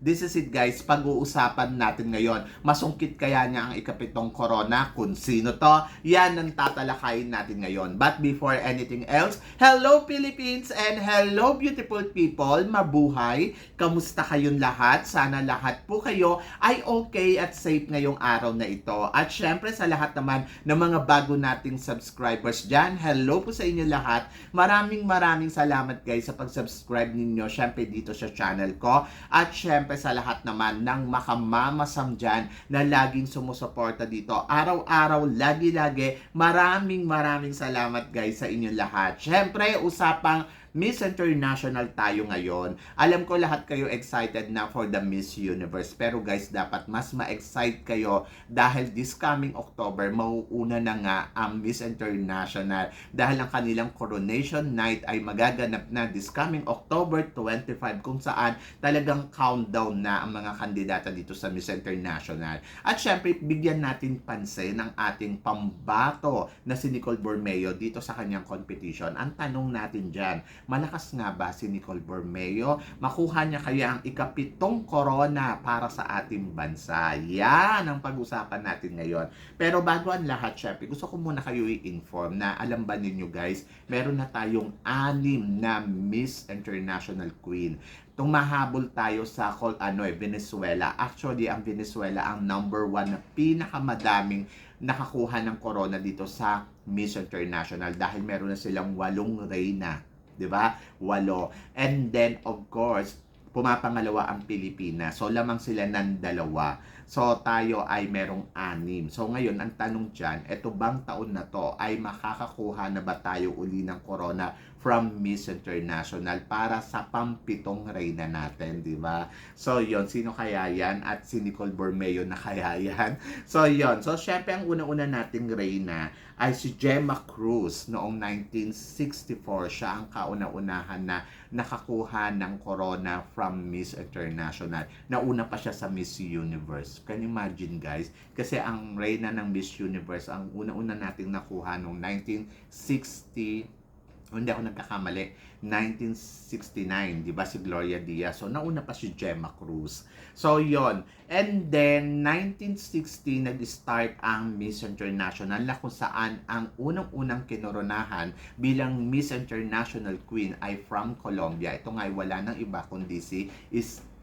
this is it guys, pag-uusapan natin ngayon. Masungkit kaya niya ang ikapitong corona? Kung sino to? Yan ang tatalakayin natin ngayon. But before anything else, hello Philippines and hello beautiful people! Mabuhay! Kamusta kayong lahat? Sana lahat po kayo ay okay at safe ngayong araw na ito. At syempre sa lahat naman ng mga bago nating subscribers dyan, hello po sa inyo lahat. Maraming maraming salamat guys sa pag-subscribe ninyo syempre dito sa channel ko. At syempre sa lahat naman ng makamamasam dyan na laging sumusuporta dito. Araw-araw, lagi-lagi, maraming maraming salamat guys sa inyo lahat. Syempre, usapang Miss International tayo ngayon. Alam ko lahat kayo excited na for the Miss Universe. Pero guys, dapat mas ma-excite kayo dahil this coming October, mauuna na nga ang Miss International. Dahil ang kanilang coronation night ay magaganap na this coming October 25 kung saan talagang countdown na ang mga kandidata dito sa Miss International. At syempre, bigyan natin pansin ang ating pambato na si Nicole Bormeo dito sa kanyang competition. Ang tanong natin dyan, malakas nga ba si Nicole Bormeo? Makuha niya kaya ang ikapitong corona para sa ating bansa? Yan ang pag-usapan natin ngayon. Pero bago ang lahat, syempre, gusto ko muna kayo i-inform na alam ba ninyo guys, meron na tayong anim na Miss International Queen tumahabol tayo sa call ano eh, Venezuela. Actually, ang Venezuela ang number one na pinakamadaming nakakuha ng corona dito sa Miss International dahil meron na silang walong reyna 'di ba? Walo. And then of course, pumapangalawa ang Pilipinas. So lamang sila ng dalawa. So tayo ay merong anim. So ngayon ang tanong diyan, eto bang taon na to ay makakakuha na ba tayo uli ng corona from Miss International para sa pampitong reyna natin, di ba? So yon sino kaya yan? At si Nicole Bormeo na kaya yan? So yon So syempre ang una-una nating reyna ay si Gemma Cruz noong 1964. Siya ang kauna-unahan na nakakuha ng corona from Miss International. Nauna pa siya sa Miss Universe. Can you imagine guys? Kasi ang reyna ng Miss Universe, ang una-una nating nakuha noong 1960 hindi ako nagkakamali, 1969, di ba si Gloria Diaz. So, nauna pa si Gemma Cruz. So, yon And then, 1960, nag-start ang Miss International na kung saan ang unang-unang kinoronahan bilang Miss International Queen ay from Colombia. Ito nga ay wala nang iba kundi si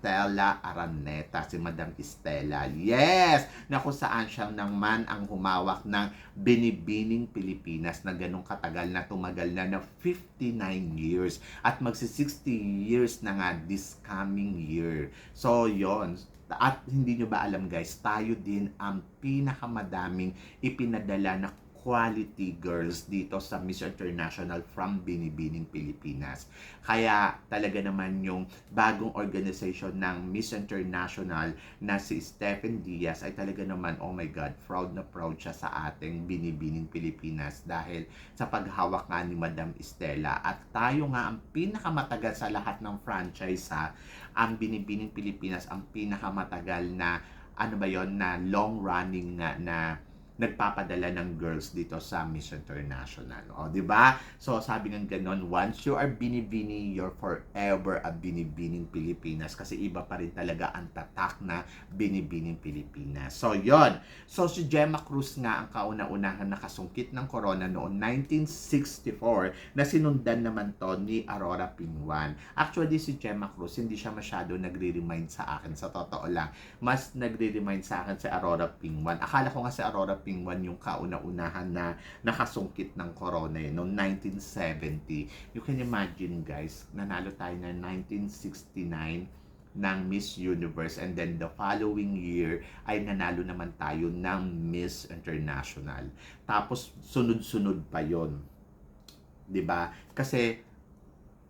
Estela Araneta, si Madam Estela. Yes! Na kung saan siya naman ang humawak ng Binibining Pilipinas na ganong katagal na tumagal na na 59 years at magsi 60 years na nga this coming year. So, yon at hindi nyo ba alam guys, tayo din ang pinakamadaming ipinadala na quality girls dito sa Miss International from Binibining Pilipinas. Kaya talaga naman yung bagong organization ng Miss International na si Stephen Diaz ay talaga naman, oh my God, proud na proud siya sa ating Binibining Pilipinas dahil sa paghawak nga ni Madam Estela. At tayo nga ang pinakamatagal sa lahat ng franchise ha, ang Binibining Pilipinas ang pinakamatagal na ano ba yon na long running nga na nagpapadala ng girls dito sa Miss International. O, di ba? So, sabi ng ganon, once you are binibini, you're forever a binibining Pilipinas. Kasi iba pa rin talaga ang tatak na binibining Pilipinas. So, yon So, si Gemma Cruz nga ang kauna-unahan nakasungkit ng corona noong 1964 na sinundan naman to ni Aurora Pingwan. Actually, si Gemma Cruz, hindi siya masyado nagre-remind sa akin. Sa totoo lang, mas nagre-remind sa akin si Aurora Pingwan. Akala ko nga si Aurora Pingwan yung kauna-unahan na nakasungkit ng corona eh, noong 1970. You can imagine guys, nanalo tayo na 1969 ng Miss Universe and then the following year ay nanalo naman tayo ng Miss International. Tapos sunod-sunod pa 'yon. 'Di ba? Kasi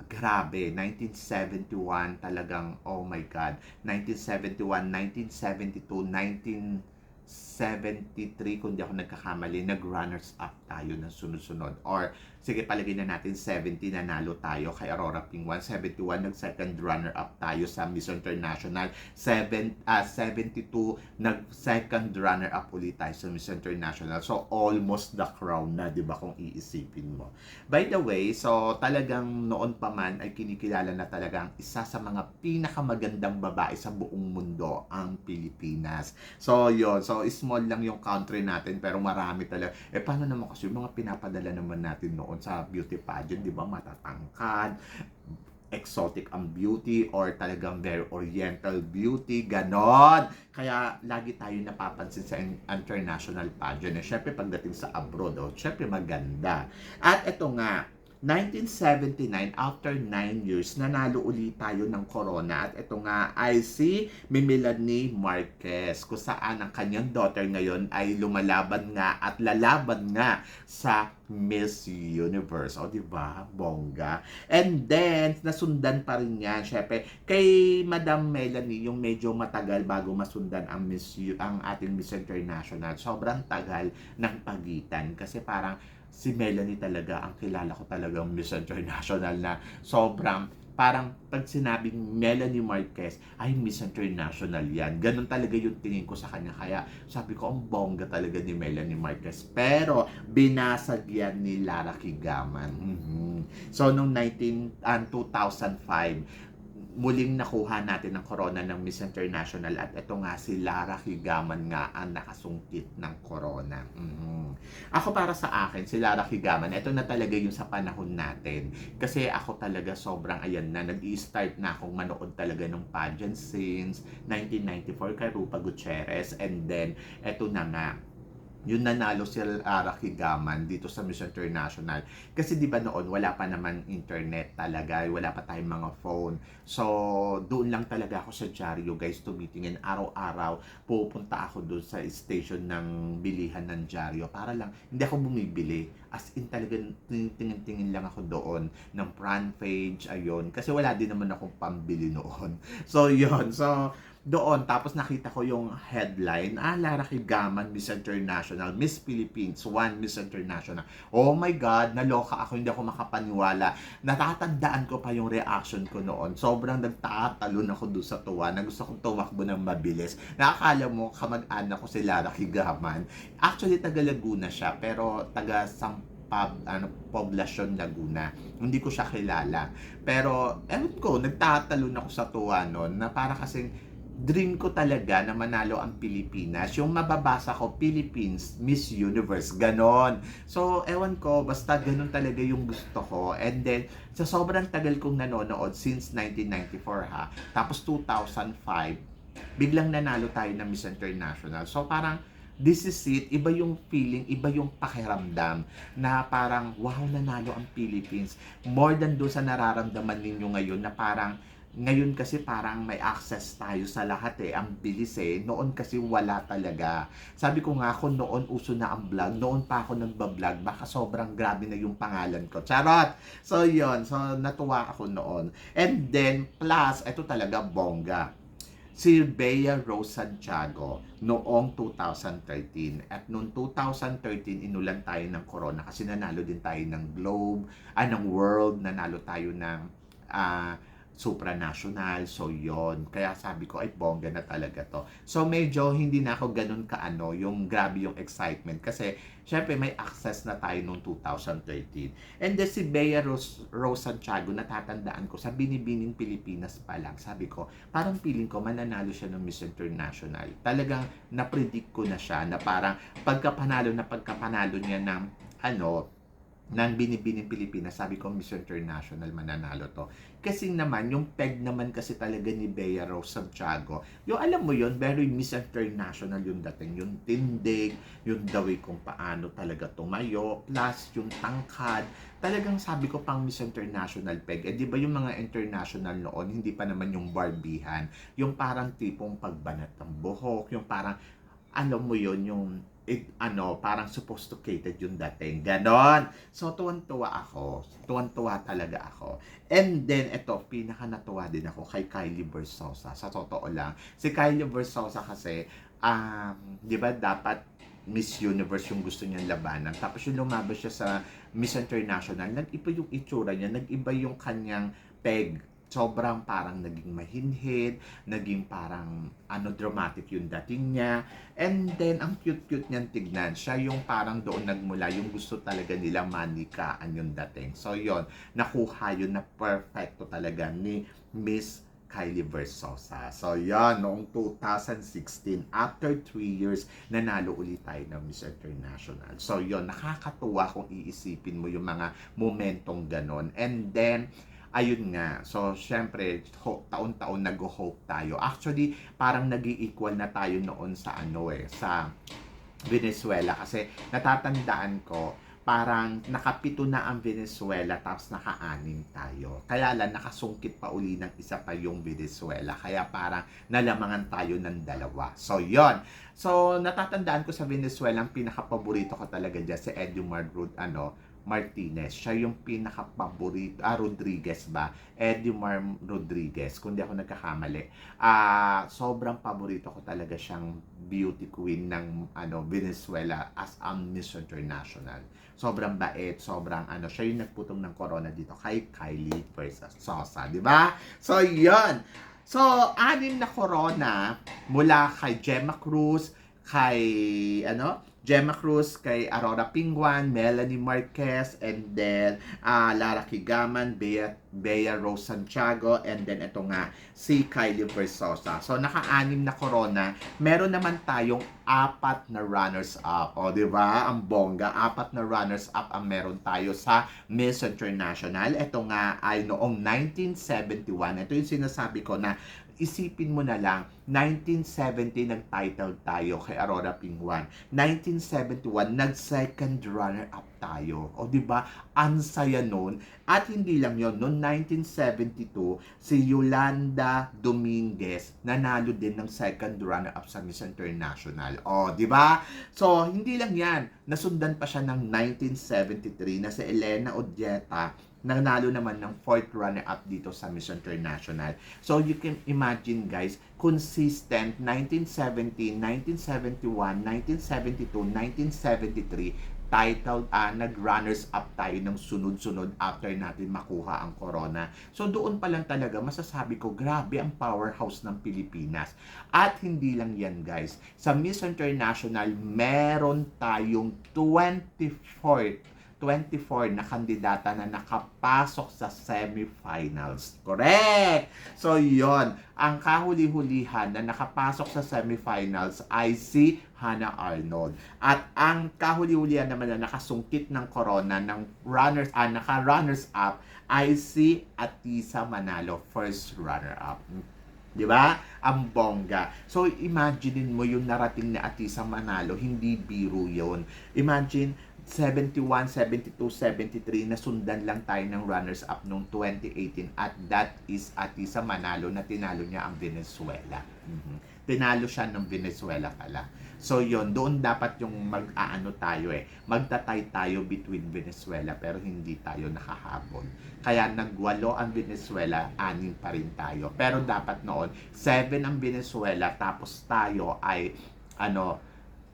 grabe, 1971 talagang oh my god. 1971, 1972, 19 73 kung di ako nagkakamali, nag-runners up tayo ng sunod-sunod. Or, sige, palagay na natin 70 nanalo tayo kay Aurora Pingwan. 71, nag-second runner-up tayo sa Miss International. 7, ah 72, nag-second runner-up ulit tayo sa Miss International. So, almost the crown na, di ba, kung iisipin mo. By the way, so talagang noon pa man ay kinikilala na talagang isa sa mga pinakamagandang babae sa buong mundo ang Pilipinas. So, yon So, small lang yung country natin pero marami talaga. Eh, paano naman kasi yung mga pinapadala naman natin noon sa beauty pageant, di ba? Matatangkad, exotic ang beauty or talagang very oriental beauty, ganon. Kaya lagi tayo napapansin sa in- international pageant. Eh, syempre pagdating sa abroad, oh, syempre maganda. At ito nga, 1979, after 9 years, nanalo ulit tayo ng corona. At ito nga ay si Melanie Marquez, kung saan ang kanyang daughter ngayon ay lumalaban nga at lalaban nga sa Miss Universe. O, di ba? Bongga. And then, nasundan pa rin yan. Syempre, kay Madam Melanie, yung medyo matagal bago masundan ang Miss ang ating Miss International. Sobrang tagal ng pagitan. Kasi parang si Melanie talaga ang kilala ko talagang Miss International na sobrang parang pag sinabing Melanie Marquez ay Miss International yan. Ganun talaga yung tingin ko sa kanya. Kaya sabi ko, ang bongga talaga ni Melanie Marquez. Pero binasag yan ni Lara Kigaman. Mhm. So, noong 19, ah, 2005, muling nakuha natin ang corona ng Miss International at ito nga si Lara Higaman nga ang nakasungkit ng corona. Mhm. Ako para sa akin, si Lara Higaman, ito na talaga yung sa panahon natin. Kasi ako talaga sobrang ayan na, nag-i-start na akong manood talaga ng pageant since 1994 kay Rupa Gutierrez and then eto na nga, yun nanalo si Lara Higaman dito sa Miss International. Kasi di ba noon wala pa naman internet talaga, wala pa tayong mga phone. So, doon lang talaga ako sa dyaryo guys tumitingin araw-araw. Pupunta ako doon sa station ng bilihan ng dyaryo para lang hindi ako bumibili. As in talagang tingin-tingin lang ako doon ng front page, ayun. Kasi wala din naman akong pambili noon. So, yun. So, doon, tapos nakita ko yung headline, ah, Lara Kigaman, Miss International, Miss Philippines, one Miss International. Oh my God, naloka ako, hindi ako makapaniwala. Natatandaan ko pa yung reaction ko noon. Sobrang nagtatalon ako doon sa tuwa, na gusto kong tumakbo ng mabilis. Nakakala mo, kamag-anak ko si Lara Kigaman. Actually, taga Laguna siya, pero taga Sampab, ano, Poblacion Laguna. Hindi ko siya kilala. Pero, ewan ko, nagtatalon ako sa tuwa noon, na para kasing dream ko talaga na manalo ang Pilipinas. Yung mababasa ko, Philippines, Miss Universe, ganon. So, ewan ko, basta ganon talaga yung gusto ko. And then, sa sobrang tagal kong nanonood, since 1994 ha, tapos 2005, biglang nanalo tayo ng Miss International. So, parang, this is it, iba yung feeling, iba yung pakiramdam na parang, wow, nanalo ang Philippines. More than doon sa nararamdaman ninyo ngayon na parang, ngayon kasi parang may access tayo sa lahat eh. Ang bilis eh. Noon kasi wala talaga. Sabi ko nga, kung noon uso na ang vlog, noon pa ako nagbablog, baka sobrang grabe na yung pangalan ko. Charot! So, yon So, natuwa ako noon. And then, plus, ito talaga bongga si Bea Rose Santiago noong 2013. At noong 2013, inulan tayo ng corona kasi nanalo din tayo ng Globe, ah, ng World, nanalo tayo ng ah, supranational. So, yon Kaya sabi ko, ay, bongga na talaga to. So, medyo hindi na ako ganun kaano, yung grabe yung excitement. Kasi, syempre, may access na tayo noong 2013. And then, si Bea Rose, Rose Santiago, natatandaan ko, sa Binibining Pilipinas pa lang, sabi ko, parang feeling ko, mananalo siya ng Miss International. Talagang, napredict ko na siya, na parang, pagkapanalo na pagkapanalo niya ng, ano, ng binibining Pilipinas, sabi ko Miss International mananalo to. Kasi naman, yung peg naman kasi talaga ni Bea Rose Santiago, yung alam mo yon very Miss International yung dating, yung tindig, yung the way kung paano talaga tumayo, plus yung tangkad, talagang sabi ko pang Miss International peg. Eh di ba yung mga international noon, hindi pa naman yung barbihan, yung parang tipong pagbanat ng buhok, yung parang, alam mo yon yung it, ano, parang sophisticated yung dating. Ganon. So, tuwan-tuwa ako. Tuwan-tuwa talaga ako. And then, ito, pinaka natuwa din ako kay Kylie Versosa. Sa totoo lang. Si Kylie Versosa kasi, um, di ba dapat Miss Universe yung gusto niyang labanan. Tapos yung lumabas siya sa Miss International, nag-iba yung itsura niya, nag-iba yung kanyang peg sobrang parang naging mahinhid, naging parang ano dramatic yung dating niya. And then ang cute-cute niyang tignan. Siya yung parang doon nagmula yung gusto talaga nila manikaan yung dating. So yon, nakuha yun na perfecto talaga ni Miss Kylie Versosa. So, yan, noong 2016, after 3 years, nanalo ulit tayo ng Miss International. So, yon nakakatuwa kung iisipin mo yung mga momentong ganon. And then, ayun nga. So, syempre, taon-taon nag-hope tayo. Actually, parang nag equal na tayo noon sa ano eh, sa Venezuela. Kasi natatandaan ko, parang nakapito na ang Venezuela tapos naka-anim tayo. Kaya lang nakasungkit pa uli ng isa pa yung Venezuela. Kaya parang nalamangan tayo ng dalawa. So, yon So, natatandaan ko sa Venezuela, ang pinaka-paborito ko talaga dyan si Edumar Rud, ano, Martinez. Siya yung pinaka-paborito, ah, Rodriguez ba? Edumar Rodriguez, kung di ako nagkakamali. Ah, sobrang paborito ko talaga siyang beauty queen ng ano Venezuela as a Miss International. Sobrang bait, sobrang ano, siya yung nagputong ng corona dito kay Kylie versus Sosa, di ba? So, yun. So, anim na corona mula kay Gemma Cruz, kay ano, Gemma Cruz, kay Aurora Pingwan, Melanie Marquez, and then ah, Lara Kigaman, Bea, Bea Rose Santiago, and then ito nga, si Kylie Versosa. So, naka-anim na corona. Meron naman tayong apat na runners-up. O, di ba? Ang bongga. Apat na runners-up ang meron tayo sa Miss International. Ito nga ay noong 1971. Ito yung sinasabi ko na isipin mo na lang, 1970 nag-title tayo kay Aurora Pingwan. 1971 nag-second runner-up tayo. O di ba? Ang saya nun. At hindi lang yon noong 1972 si Yolanda Dominguez nanalo din ng second runner-up sa Miss International. O, di ba? So, hindi lang yan. Nasundan pa siya ng 1973 na si Elena Odieta nanalo naman ng fourth runner-up dito sa Miss International. So, you can imagine, guys, consistent 1970, 1971, 1972, 1973, titled, ah, nag-runners up tayo ng sunod-sunod after natin makuha ang corona. So, doon pa lang talaga, masasabi ko, grabe ang powerhouse ng Pilipinas. At hindi lang yan, guys. Sa Miss International, meron tayong 24 24 na kandidata na nakapasok sa semifinals. Correct! So, yon Ang kahuli-hulihan na nakapasok sa semifinals ay si Hannah Arnold. At ang kahuli-hulihan naman na nakasungkit ng corona ng runners, ah, naka-runners up ay si Atisa Manalo, first runner-up. Di ba? Ang bongga. So, imaginein mo yung narating ni Atisa Manalo, hindi biro yon Imagine, 71, 72, 73 na sundan lang tayo ng runners-up noong 2018 at that is Atisa Manalo na tinalo niya ang Venezuela. Mhm. Tinalo siya ng Venezuela pala. So yon doon dapat yung mag-aano tayo eh. Magtatay tayo between Venezuela pero hindi tayo nakahabol. Kaya nagwalo ang Venezuela, anim pa rin tayo. Pero dapat noon, seven ang Venezuela tapos tayo ay ano,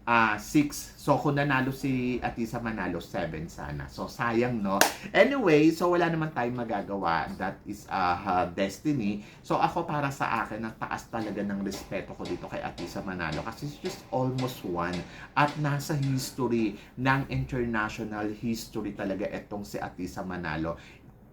ah 6. So, kung nanalo si Atisa Manalo, 7 sana. So, sayang, no? Anyway, so wala naman tayong magagawa. That is uh, uh, destiny. So, ako para sa akin, ang taas talaga ng respeto ko dito kay Atisa Manalo kasi she's just almost one. At nasa history ng international history talaga itong si Atisa Manalo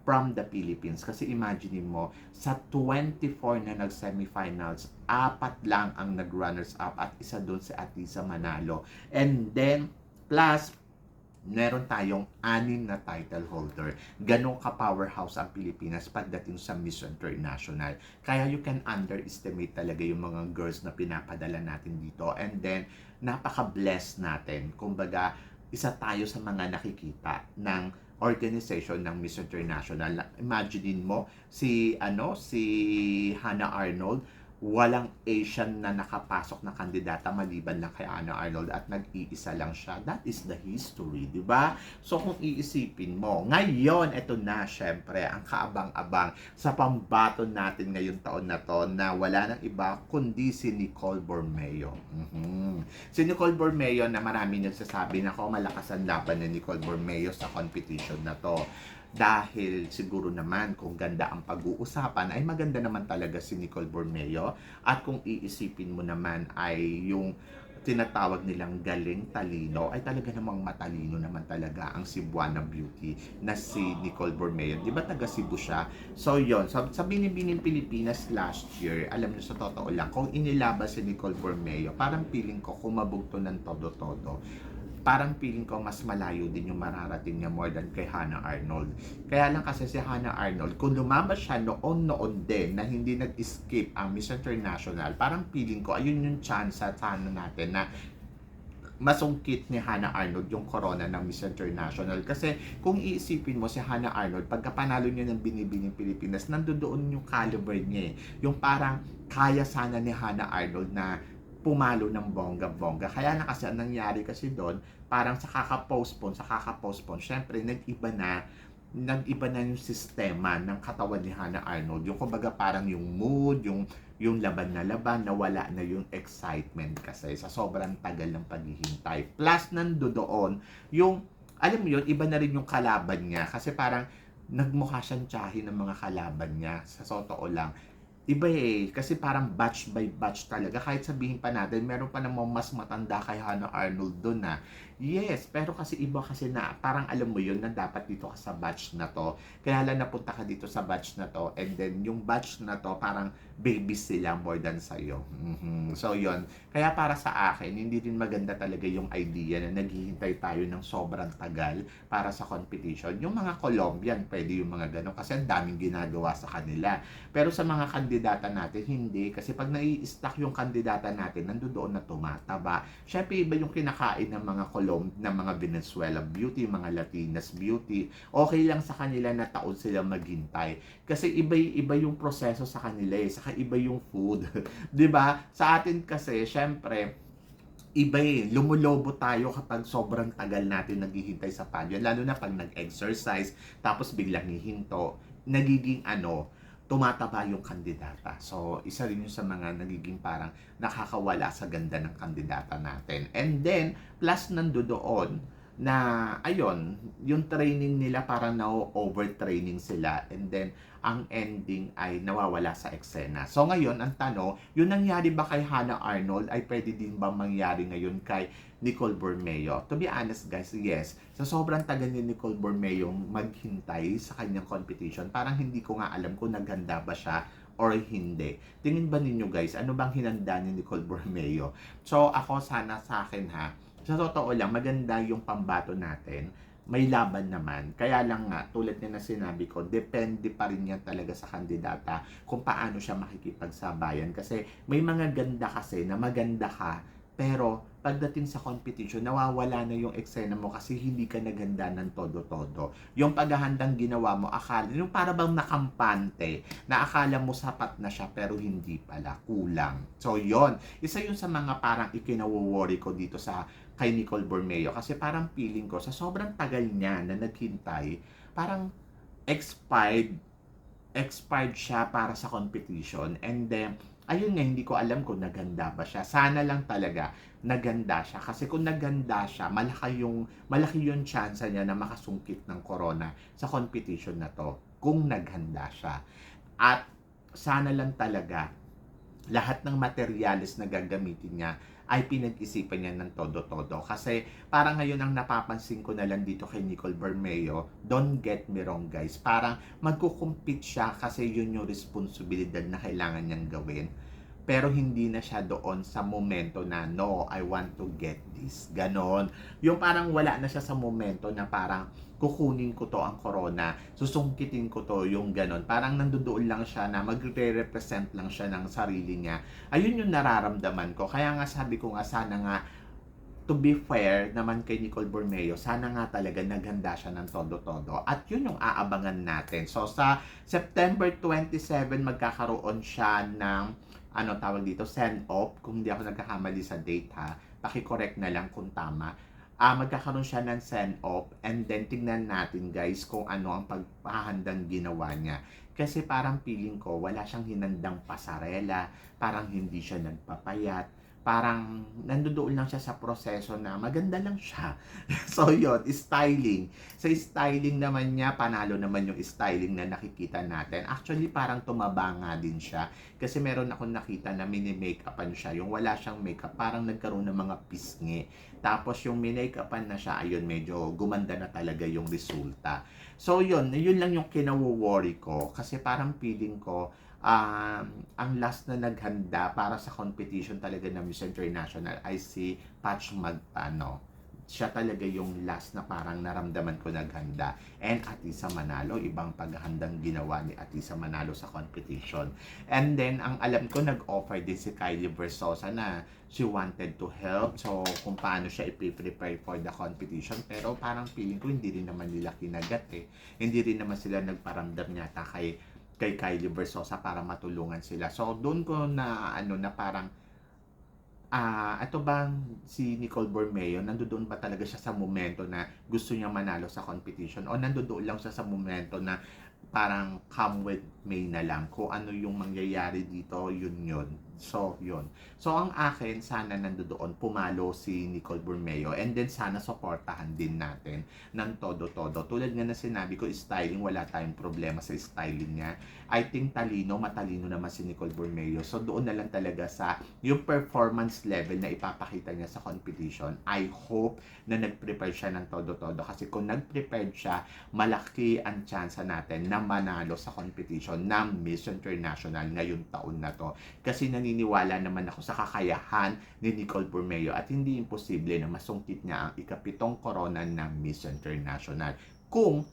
from the Philippines. Kasi imagine mo, sa 24 na nag-semifinals, apat lang ang nag-runners-up at isa doon si Atisa Manalo. And then, plus, meron tayong anim na title holder. Ganon ka-powerhouse ang Pilipinas pagdating sa Miss International. Kaya you can underestimate talaga yung mga girls na pinapadala natin dito. And then, napaka-blessed natin. Kumbaga, isa tayo sa mga nakikita ng organization ng Miss International. Imaginein mo si ano si Hannah Arnold walang Asian na nakapasok na kandidata maliban lang kay Ana Arnold at nag-iisa lang siya. That is the history, di ba? So kung iisipin mo, ngayon, eto na, syempre, ang kaabang-abang sa pambato natin ngayong taon na to na wala nang iba kundi si Nicole Bormeo. Mhm. Si Nicole Bormeo na marami nagsasabi na ko malakas ang laban ni Nicole Bormeo sa competition na to dahil siguro naman kung ganda ang pag-uusapan ay maganda naman talaga si Nicole Bormeo at kung iisipin mo naman ay yung tinatawag nilang galing talino ay talaga namang matalino naman talaga ang Cebuana Beauty na si Nicole Bormeo. Di ba taga Cebu siya? So yon sa, sa Binibining Pilipinas last year, alam niyo sa totoo lang, kung inilaban si Nicole Bormeo, parang feeling ko kumabugto ng todo-todo parang feeling ko mas malayo din yung mararating niya more than kay Hannah Arnold. Kaya lang kasi si Hannah Arnold, kung lumabas siya noon-noon din na hindi nag-escape ang Miss International, parang feeling ko, ayun yung chance sa ano natin na masungkit ni Hannah Arnold yung corona ng Miss International. Kasi kung iisipin mo si Hannah Arnold, pagka panalo niya ng binibining Pilipinas, nandoon yung caliber niya eh. Yung parang kaya sana ni Hannah Arnold na pumalo ng bongga-bongga. Kaya na kasi ang nangyari kasi doon, parang sa kaka-postpone, sa kaka-postpone, syempre nag-iba na nag-iba na yung sistema ng katawan ni Hannah Arnold. Yung kumbaga parang yung mood, yung yung laban na laban, nawala na yung excitement kasi sa sobrang tagal ng paghihintay. Plus nando doon, yung alam mo yun, iba na rin yung kalaban niya kasi parang nagmukha siyang tsahin ng mga kalaban niya sa totoo lang iba eh. Kasi parang batch by batch talaga. Kahit sabihin pa natin, meron pa namang mas matanda kay Hannah Arnold doon na. Yes, pero kasi iba kasi na parang alam mo yun na dapat dito ka sa batch na to. Kaya lang napunta ka dito sa batch na to and then yung batch na to parang babies sila more than sa'yo. mm So yun. Kaya para sa akin, hindi din maganda talaga yung idea na naghihintay tayo ng sobrang tagal para sa competition. Yung mga Colombian, pwede yung mga ganun kasi ang daming ginagawa sa kanila. Pero sa mga kandidata natin, hindi. Kasi pag nai-stack yung kandidata natin, nandoon na tumataba. Siyempre, iba yung kinakain ng mga Colombian ng mga Venezuela beauty, mga Latinas beauty. Okay lang sa kanila na taon sila maghintay. Kasi iba-iba yung proseso sa kanila eh. Saka iba yung food. ba Sa atin kasi, syempre, iba eh. Lumulobo tayo kapag sobrang tagal natin naghihintay sa pageant. Lalo na pag nag-exercise, tapos biglang hihinto. Nagiging ano, tumataba yung kandidata. So, isa rin yun sa mga nagiging parang nakakawala sa ganda ng kandidata natin. And then, plus nando doon, na ayun, yung training nila parang na-overtraining sila and then ang ending ay nawawala sa eksena. So ngayon, ang tanong, yung nangyari ba kay Hannah Arnold ay pwede din ba mangyari ngayon kay Nicole Bormeo? To be honest guys, yes. Sa sobrang tagal ni Nicole Bormeo maghintay sa kanyang competition, parang hindi ko nga alam kung naganda ba siya or hindi. Tingin ba ninyo guys, ano bang hinanda ni Nicole Bormeo? So ako sana sa akin ha, sa totoo lang, maganda yung pambato natin. May laban naman. Kaya lang nga, tulad na sinabi ko, depende pa rin yan talaga sa kandidata kung paano siya makikipagsabayan. Kasi may mga ganda kasi na maganda ka, pero pagdating sa competition, nawawala na yung eksena mo kasi hindi ka naganda ng todo-todo. Yung paghahandang ginawa mo, akala, yung para bang nakampante, na akala mo sapat na siya pero hindi pala, kulang. So yon isa yun sa mga parang ikinawo-worry ko dito sa kay Nicole Bormeo kasi parang feeling ko sa sobrang tagal niya na naghintay, parang expired expired siya para sa competition and then ayun nga hindi ko alam kung naganda ba siya. Sana lang talaga naganda siya. Kasi kung naganda siya malaki yung malaki yung chance niya na makasungkit ng corona sa competition na to kung naghanda siya. At sana lang talaga lahat ng materials na gagamitin niya ay pinag-isipan niya ng todo-todo. Kasi parang ngayon ang napapansin ko na lang dito kay Nicole Bermeo, don't get me wrong guys, parang magkukumpit siya kasi yun yung responsibilidad na kailangan niyang gawin pero hindi na siya doon sa momento na no, I want to get this. Ganon. Yung parang wala na siya sa momento na parang kukunin ko to ang corona, susungkitin ko to yung ganon. Parang nandoon lang siya na magre-represent lang siya ng sarili niya. Ayun yung nararamdaman ko. Kaya nga sabi ko nga sana nga to be fair naman kay Nicole Bormeo, sana nga talaga naghanda siya ng todo-todo. At yun yung aabangan natin. So sa September 27, magkakaroon siya ng ano tawag dito, send off. Kung hindi ako nagkakamali sa date ha, paki-correct na lang kung tama. Ah, magkakaroon siya ng send off and then tignan natin guys kung ano ang pagpahandang ginawa niya. Kasi parang feeling ko wala siyang hinandang pasarela, parang hindi siya nagpapayat, parang nandoon lang siya sa proseso na maganda lang siya. so yun, styling. Sa styling naman niya, panalo naman yung styling na nakikita natin. Actually, parang tumaba nga din siya. Kasi meron akong nakita na mini-makeupan siya. Yung wala siyang makeup, parang nagkaroon ng mga pisngi. Tapos yung mini-makeupan na siya, ayun, medyo gumanda na talaga yung resulta. So yun, yun lang yung kinawo-worry ko. Kasi parang feeling ko, um, ang last na naghanda para sa competition talaga ng Miss International ay si Patch Magpano. Siya talaga yung last na parang naramdaman ko naghanda. And Atisa Manalo, ibang paghandang ginawa ni Atisa Manalo sa competition. And then, ang alam ko, nag-offer din si Kylie Versosa na she wanted to help. So, kung paano siya i-prepare for the competition. Pero parang feeling ko, hindi rin naman nila kinagat eh. Hindi rin naman sila nagparamdam yata kay kay Kylie Versosa para matulungan sila. So, doon ko na ano na parang ah, ito bang si Nicole Bormeo, nandoon ba talaga siya sa momento na gusto niya manalo sa competition o nandoon lang siya sa momento na parang come with me na lang kung ano yung mangyayari dito, yun yun. So, yun. So, ang akin, sana nandoon pumalo si Nicole Bormeo and then sana supportahan din natin ng todo-todo. Tulad nga na sinabi ko, styling, wala tayong problema sa styling niya. I think talino, matalino naman si Nicole Bormeo. So, doon na lang talaga sa yung performance level na ipapakita niya sa competition. I hope na nag-prepare siya ng todo-todo. Kasi kung nag-prepared siya, malaki ang chance natin na manalo sa competition ng Miss International ngayong taon na to. Kasi naniniwala naman ako sa kakayahan ni Nicole Bormeo at hindi imposible na masungkit niya ang ikapitong korona ng Miss International kung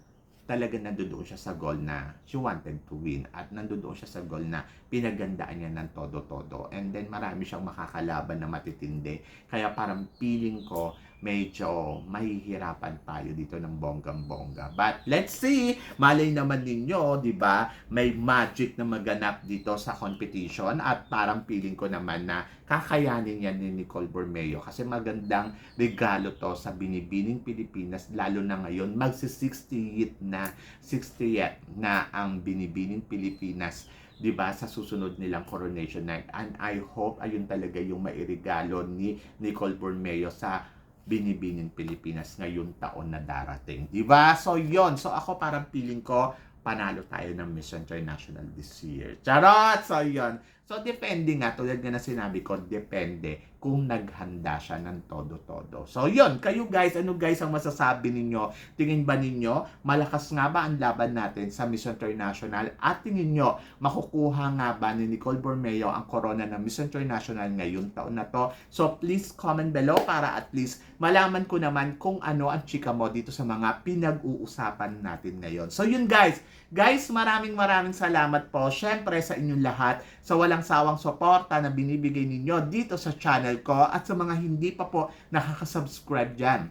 talaga nandoon siya sa goal na she wanted to win at nandoon siya sa goal na pinagandaan niya ng todo-todo and then marami siyang makakalaban na matitindi kaya parang feeling ko medyo mahihirapan tayo dito ng bonggang-bongga. But let's see, malay naman ninyo, di ba, may magic na maganap dito sa competition at parang feeling ko naman na kakayanin yan ni Nicole Bormeo kasi magandang regalo to sa binibining Pilipinas lalo na ngayon magsi 60th na 60th na ang binibining Pilipinas 'di ba sa susunod nilang coronation night and I hope ayun talaga yung mairigalo ni Nicole Bormeo sa binibining Pilipinas ngayong taon na darating. 'Di ba? So 'yon. So ako parang feeling ko panalo tayo ng Miss International this year. Charot! So 'yon. So depende nga tulad nga na sinabi ko, depende kung naghanda siya ng todo-todo. So yon, kayo guys, ano guys ang masasabi ninyo? Tingin ba ninyo malakas nga ba ang laban natin sa Miss International? At tingin nyo makukuha nga ba ni Nicole Bormeo ang corona ng Miss International ngayong taon na to? So please comment below para at least malaman ko naman kung ano ang chika mo dito sa mga pinag-uusapan natin ngayon. So yun guys, guys maraming maraming salamat po syempre sa inyong lahat sa walang sawang suporta na binibigay ninyo dito sa channel ko at sa mga hindi pa po nakaka-subscribe dyan.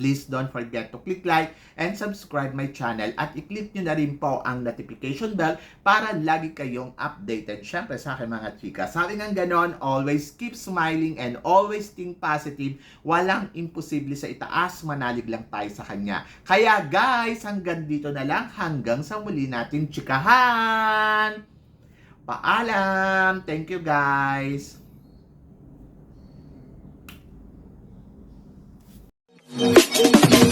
Please don't forget to click like and subscribe my channel at i-click nyo na rin po ang notification bell para lagi kayong updated. Siyempre sa akin mga chika. Sabi ng ganon, always keep smiling and always think positive. Walang imposible sa itaas, manalig lang tayo sa kanya. Kaya guys, hanggang dito na lang. Hanggang sa muli natin chikahan! Paalam! Thank you guys! Thank you.